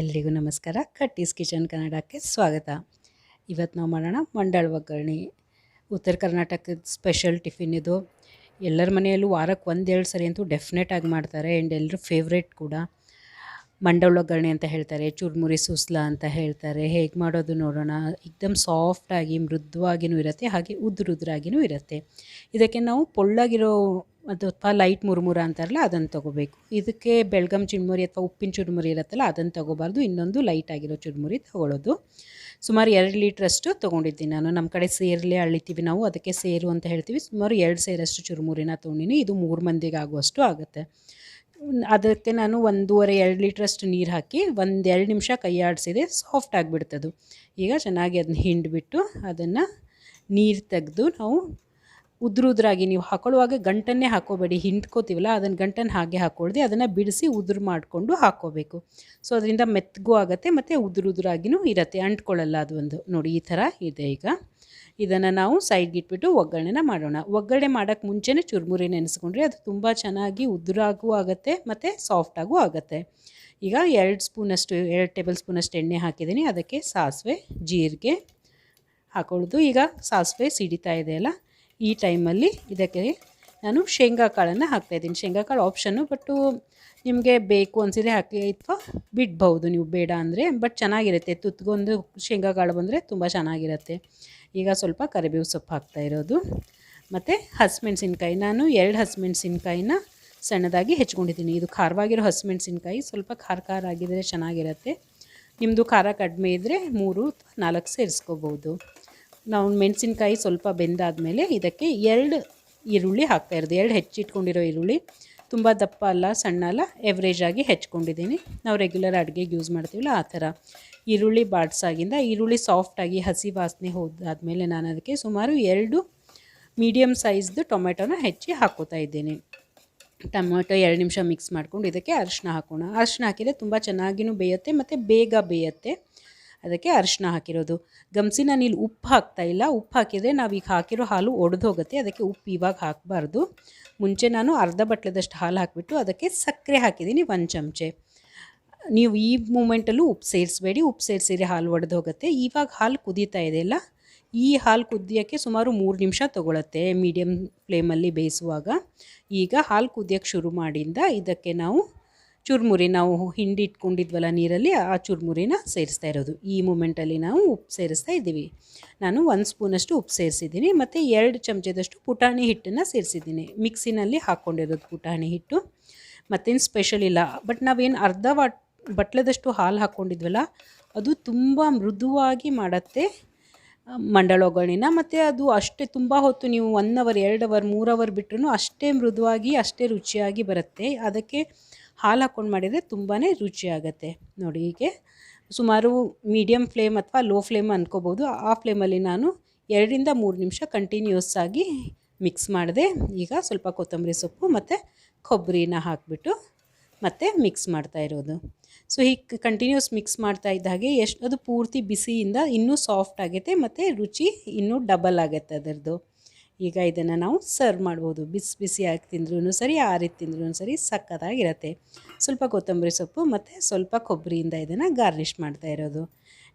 ಎಲ್ರಿಗೂ ನಮಸ್ಕಾರ. ಕಟ್ಟೀಸ್ ಕಿಚನ್ ಕನ್ನಡಕ್ಕೆ ಸ್ವಾಗತ. ಇವತ್ತು ನಾವು ಮಾಡೋಣ ಮಂಡಾಳ ಒಗ್ಗರಣೆ. ಉತ್ತರ ಕರ್ನಾಟಕದ ಸ್ಪೆಷಲ್ ಟಿಫಿನ್ ಇದು. ಎಲ್ಲರ ಮನೆಯಲ್ಲೂ ವಾರಕ್ಕೆ ಒಂದೆರಡು ಸರಿ ಅಂತೂ ಡೆಫಿನೆಟಾಗಿ ಮಾಡ್ತಾರೆ ಆ್ಯಂಡ್ ಎಲ್ಲರೂ ಫೇವ್ರೇಟ್ ಕೂಡ. ಮಂಡಾಳ ಒಗ್ಗರಣೆ ಅಂತ ಹೇಳ್ತಾರೆ, ಚುರ್ಮುರಿ ಸುಸ್ಲಾ ಅಂತ ಹೇಳ್ತಾರೆ, ಹೇಗೆ ಮಾಡೋದು ನೋಡೋಣ. ಏಕ್ದಮ್ ಸಾಫ್ಟಾಗಿ ಮೃದುವಾಗಿಯೂ ಇರುತ್ತೆ, ಹಾಗೆ ಉದುರುದ್ರಾಗಿಯೂ ಇರುತ್ತೆ. ಇದಕ್ಕೆ ನಾವು ಪೊಳ್ಳಾಗಿರೋ ಅದು ಅಥವಾ ಲೈಟ್ ಮುರುಮುರ ಅಂತಾರಲ್ಲ, ಅದನ್ನು ತೊಗೋಬೇಕು. ಇದಕ್ಕೆ ಬೆಳಗಮ್ ಚುರುಮುರಿ ಅಥವಾ ಉಪ್ಪಿನ ಚುರುಮುರಿ ಇರುತ್ತಲ್ಲ, ಅದನ್ನು ತೊಗೋಬಾರ್ದು. ಇನ್ನೊಂದು ಲೈಟ್ ಆಗಿರೋ ಚುರುಮುರಿ ತೊಗೊಳ್ಳೋದು. ಸುಮಾರು ಎರಡು ಲೀಟ್ರಷ್ಟು ತೊಗೊಂಡಿದ್ದೀನಿ ನಾನು. ನಮ್ಮ ಕಡೆ ಸೇರಲೇ ಅಳಿತೀವಿ ನಾವು, ಅದಕ್ಕೆ ಸೇರು ಅಂತ ಹೇಳ್ತೀವಿ. ಸುಮಾರು ಎರಡು ಸೇರಷ್ಟು ಚುರುಮುರಿನ ತೊಗೊಂಡಿನಿ. ಇದು ಮೂರು ಮಂದಿಗೆ ಆಗುವಷ್ಟು ಆಗುತ್ತೆ. ಅದಕ್ಕೆ ನಾನು ಒಂದೂವರೆ, ಎರಡು ಲೀಟ್ರಷ್ಟು ನೀರು ಹಾಕಿ ಒಂದು ಎರಡು ನಿಮಿಷ ಕೈ ಆಡಿಸಿದೆ ಸಾಫ್ಟ್ ಆಗಿಬಿಡ್ತದು. ಈಗ ಚೆನ್ನಾಗಿ ಅದನ್ನ ಹಿಂಡಿಬಿಟ್ಟು ಅದನ್ನು ನೀರು ತೆಗೆದು ನಾವು ಉದುರು ಉದ್ರಾಗಿ ನೀವು ಹಾಕೊಳ್ಳುವಾಗ ಗಂಟನ್ನೇ ಹಾಕೋಬೇಡಿ. ಹಿಂಡ್ಕೋತೀವಲ್ಲ, ಅದನ್ನು ಗಂಟನ್ನು ಹಾಗೆ ಹಾಕೊಳ್ಳ್ದೆ ಅದನ್ನು ಬಿಡಿಸಿ ಉದುರು ಮಾಡಿಕೊಂಡು ಹಾಕೋಬೇಕು. ಸೊ ಅದರಿಂದ ಮೆತ್ತಗೂ ಆಗುತ್ತೆ ಮತ್ತು ಉದುರು ಉದುರಾಗಿನೂ ಇರುತ್ತೆ. ಅಂಟ್ಕೊಳ್ಳಲ್ಲ ಅದು ಒಂದು. ನೋಡಿ, ಈ ಥರ ಇದೆ ಈಗ. ಇದನ್ನು ನಾವು ಸೈಡ್ಗೆ ಇಟ್ಬಿಟ್ಟು ಒಗ್ಗರಣೆನ ಮಾಡೋಣ. ಒಗ್ಗರಣೆ ಮಾಡೋಕ್ಕೆ ಮುಂಚೆನೇ ಚುರುಮುರಿ ನೆನೆಸ್ಕೊಂಡ್ರೆ ಅದು ತುಂಬ ಚೆನ್ನಾಗಿ ಉದುರಾಗೂ ಆಗುತ್ತೆ ಮತ್ತು ಸಾಫ್ಟಾಗೂ ಆಗುತ್ತೆ. ಈಗ ಎರಡು ಸ್ಪೂನಷ್ಟು, ಎರಡು ಟೇಬಲ್ ಸ್ಪೂನಷ್ಟು ಎಣ್ಣೆ ಹಾಕಿದ್ದೀನಿ. ಅದಕ್ಕೆ ಸಾಸಿವೆ, ಜೀರಿಗೆ ಹಾಕೊಳ್ಳೋದು. ಈಗ ಸಾಸಿವೆ ಸಿಡಿತಾ ಇದೆಯಲ್ಲ ಈ ಟೈಮಲ್ಲಿ ಇದಕ್ಕೆ ನಾನು ಶೇಂಗಾ ಕಾಳನ್ನು ಹಾಕ್ತಾಯಿದ್ದೀನಿ ಶೇಂಗಾ ಕಾಳು ಆಪ್ಷನ್ನು ಬಟ್ಟು ನಿಮಗೆ ಬೇಕು ಅನಿಸಿದ್ರೆ ಹಾಕಿ ಅಥವಾ ಬಿಡ್ಬೋದು ನೀವು ಬೇಡ ಅಂದರೆ ಬಟ್ ಚೆನ್ನಾಗಿರುತ್ತೆ. ತುತ್ಗೊಂದು ಶೇಂಗಾ ಕಾಳು ಬಂದರೆ ತುಂಬ ಚೆನ್ನಾಗಿರುತ್ತೆ. ಈಗ ಸ್ವಲ್ಪ ಕರಿಬೇವು ಸೊಪ್ಪು ಹಾಕ್ತಾ ಇರೋದು. ಮತ್ತು ಹಸಿಮೆಣ್ಸಿನ್ಕಾಯಿ. ನಾನು ಎರಡು ಹಸಿಮೆಣ್ಸಿನ್ಕಾಯಿನ ಸಣ್ಣದಾಗಿ ಹೆಚ್ಕೊಂಡಿದ್ದೀನಿ. ಇದು ಖಾರವಾಗಿರೋ ಹಸಿಮೆಣ್ಸಿನ್ಕಾಯಿ. ಸ್ವಲ್ಪ ಖಾರ ಖಾರ ಆಗಿದ್ದರೆ ಚೆನ್ನಾಗಿರುತ್ತೆ. ನಿಮ್ಮದು ಖಾರ ಕಡಿಮೆ ಇದ್ದರೆ ಮೂರು ನಾಲ್ಕು ಸೇರಿಸ್ಕೋಬೋದು ನಾವು ಮೆಣಸಿನ್ಕಾಯಿ ಸ್ವಲ್ಪ ಬೆಂದಾದಮೇಲೆ ಇದಕ್ಕೆ ಎರಡು ಈರುಳ್ಳಿ ಹಾಕ್ತಾ ಇರೋದು. ಎರಡು ಹೆಚ್ಚಿಟ್ಕೊಂಡಿರೋ ಈರುಳ್ಳಿ, ತುಂಬ ದಪ್ಪ ಅಲ್ಲ, ಸಣ್ಣ ಅಲ್ಲ ಎವ್ರೇಜ್ ಆಗಿ ಹೆಚ್ಕೊಂಡಿದ್ದೀನಿ ನಾವು ರೆಗ್ಯುಲರ್ ಅಡುಗೆಗೆ ಯೂಸ್ ಮಾಡ್ತೀವಲ್ಲ ಆ ಥರ. ಈರುಳ್ಳಿ ಬಾಡ್ಸಾಗಿಂದ ಈರುಳ್ಳಿ ಸಾಫ್ಟಾಗಿ ಹಸಿ ವಾಸನೆ ಹೋದಾದಮೇಲೆ ನಾನು ಅದಕ್ಕೆ ಸುಮಾರು ಎರಡು ಮೀಡಿಯಮ್ ಸೈಜ್ದು ಟೊಮೆಟೊನ ಹೆಚ್ಚಿ ಹಾಕೋತಾ ಇದ್ದೀನಿ. ಟೊಮೆಟೊ ಎರಡು ನಿಮಿಷ ಮಿಕ್ಸ್ ಮಾಡ್ಕೊಂಡು ಇದಕ್ಕೆ ಅರಶಿನ ಹಾಕೋಣ. ಅರಶಿನ ಹಾಕಿದರೆ ತುಂಬ ಚೆನ್ನಾಗಿಯೂ ಬೇಯುತ್ತೆ, ಮತ್ತು ಬೇಗ ಬೇಯುತ್ತೆ. ಅದಕ್ಕೆ ಅರಿಶಿನ ಹಾಕಿರೋದು. ಗಮಸಿ ನಾನು ಉಪ್ಪು ಹಾಕ್ತಾ ಇಲ್ಲ. ಉಪ್ಪು ಹಾಕಿದರೆ ನಾವು ಈಗ ಹಾಕಿರೋ ಹಾಲು ಒಡೆದು ಹೋಗುತ್ತೆ. ಅದಕ್ಕೆ ಉಪ್ಪು ಇವಾಗ ಹಾಕಬಾರ್ದು. ಮುಂಚೆ ನಾನು ಅರ್ಧ ಬಟ್ಲದಷ್ಟು ಹಾಲು ಹಾಕಿಬಿಟ್ಟು ಅದಕ್ಕೆ ಸಕ್ಕರೆ ಹಾಕಿದ್ದೀನಿ ಒಂದು ಚಮಚೆ. ನೀವು ಈ ಮೂಮೆಂಟಲ್ಲೂ ಉಪ್ಪು ಸೇರಿಸಬೇಡಿ. ಉಪ್ಪು ಸೇರಿಸಿದ್ರೆ ಹಾಲು ಒಡೆದು ಹೋಗುತ್ತೆ. ಇವಾಗ ಹಾಲು ಕುದೀತಾ ಇದೆಯಲ್ಲ ಈ ಹಾಲು ಕುದಿಯೋಕ್ಕೆ ಸುಮಾರು ಮೂರು ನಿಮಿಷ ತೊಗೊಳತ್ತೆ ಮೀಡಿಯಮ್ ಫ್ಲೇಮಲ್ಲಿ ಬೇಯಿಸುವಾಗ. ಈಗ ಹಾಲು ಕುದಿಯೋಕ್ಕೆ ಶುರು ಮಾಡಿಂದ ಇದಕ್ಕೆ ನಾವು ಚುರುಮುರಿ ನಾವು ಹಿಂಡಿ ಇಟ್ಕೊಂಡಿದ್ವಲ್ಲ ನೀರಲ್ಲಿ, ಆ ಚುರುಮುರಿನ ಸೇರಿಸ್ತಾ ಇರೋದು. ಈ ಮೂಮೆಂಟಲ್ಲಿ ನಾವು ಉಪ್ಪು ಸೇರಿಸ್ತಾ ಇದ್ದೀವಿ. ನಾನು ಒಂದು ಸ್ಪೂನಷ್ಟು ಉಪ್ಪು ಸೇರಿಸಿದ್ದೀನಿ, ಮತ್ತು ಎರಡು ಚಮಚದಷ್ಟು ಪುಟಾಣಿ ಹಿಟ್ಟನ್ನು ಸೇರಿಸಿದ್ದೀನಿ. ಮಿಕ್ಸಿನಲ್ಲಿ ಹಾಕ್ಕೊಂಡಿರೋದು ಪುಟಾಣಿ ಹಿಟ್ಟು. ಮತ್ತೇನು ಸ್ಪೆಷಲ್ ಇಲ್ಲ. ಬಟ್ ನಾವೇನು ಅರ್ಧ ವಾಟ್ ಬಟ್ಲದಷ್ಟು ಹಾಲು ಹಾಕ್ಕೊಂಡಿದ್ವಲ್ಲ, ಅದು ತುಂಬ ಮೃದುವಾಗಿ ಮಾಡುತ್ತೆ. ಮಂಡಳ ಒಗ್ಗರಣೆನ ಮತ್ತು ಅದು ಅಷ್ಟೇ ತುಂಬ ಹೊತ್ತು ನೀವು ಒನ್ ಅವರ್ ಎರಡು ಅವರ್ ಮೂರು ಅವರ್ ಬಿಟ್ಟರೂ ಅಷ್ಟೇ ಮೃದುವಾಗಿ, ಅಷ್ಟೇ ರುಚಿಯಾಗಿ ಬರುತ್ತೆ. ಅದಕ್ಕೆ ಹಾಲು ಹಾಕ್ಕೊಂಡು ಮಾಡಿದರೆ ತುಂಬಾ ರುಚಿಯಾಗತ್ತೆ ನೋಡಿ ಹೀಗೆ ಸುಮಾರು ಮೀಡಿಯಮ್ ಫ್ಲೇಮ್ ಅಥವಾ ಲೋ ಫ್ಲೇಮ್ ಅಂದ್ಕೋಬೋದು ಆ ಫ್ಲೇಮಲ್ಲಿ ನಾನು ಎರಡರಿಂದ ಮೂರು ನಿಮಿಷ ಕಂಟಿನ್ಯೂಸ್ ಆಗಿ ಮಿಕ್ಸ್ ಮಾಡಿದೆ, ಈಗ ಸ್ವಲ್ಪ ಕೊತ್ತಂಬರಿ ಸೊಪ್ಪು ಮತ್ತು ಕೊಬ್ಬರಿನ ಹಾಕಿಬಿಟ್ಟು ಮತ್ತು ಮಿಕ್ಸ್ ಮಾಡ್ತಾ ಇರೋದು. ಸೊ ಹೀಗೆ ಕಂಟಿನ್ಯೂಸ್ ಮಿಕ್ಸ್ ಮಾಡ್ತಾ ಇದ್ದ ಹಾಗೆ ಎಷ್ಟು, ಅದು ಪೂರ್ತಿ ಬಿಸಿಯಿಂದ ಇನ್ನೂ ಸಾಫ್ಟ್ ಆಗುತ್ತೆ ಮತ್ತು ರುಚಿ ಇನ್ನೂ ಡಬಲ್ ಆಗುತ್ತೆ ಅದರದ್ದು. ಈಗ ಇದನ್ನು ನಾವು ಸರ್ವ್ ಮಾಡ್ಬೋದು. ಬಿಸಿ ಬಿಸಿಯಾಗಿ ತಿಂದ್ರೂ ಸರಿ ಆರಿ ತಿಂದ್ರೂ ಸರಿ ಸಕ್ಕತ್ತಾಗಿರುತ್ತೆ ಸ್ವಲ್ಪ ಕೊತ್ತಂಬರಿ ಸೊಪ್ಪು ಮತ್ತು ಸ್ವಲ್ಪ ಕೊಬ್ಬರಿಯಿಂದ ಇದನ್ನು ಗಾರ್ನಿಷ್ ಮಾಡ್ತಾ ಇರೋದು.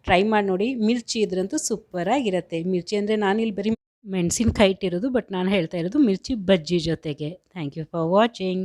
ಟ್ರೈ ಮಾಡಿ ನೋಡಿ, ಮಿರ್ಚಿ ಇದ್ರಂತೂ ಸೂಪರಾಗಿರುತ್ತೆ ಮಿರ್ಚಿ ಅಂದರೆ ನಾನಿಲ್ಲಿ ಬರೀ ಮೆಣಸಿನ್ಕಾಯಿ ಇಟ್ಟಿರೋದು ಬಟ್ ನಾನು ಹೇಳ್ತಾ ಇರೋದು ಮಿರ್ಚಿ ಬಜ್ಜಿ ಜೊತೆಗೆ. Thank you for watching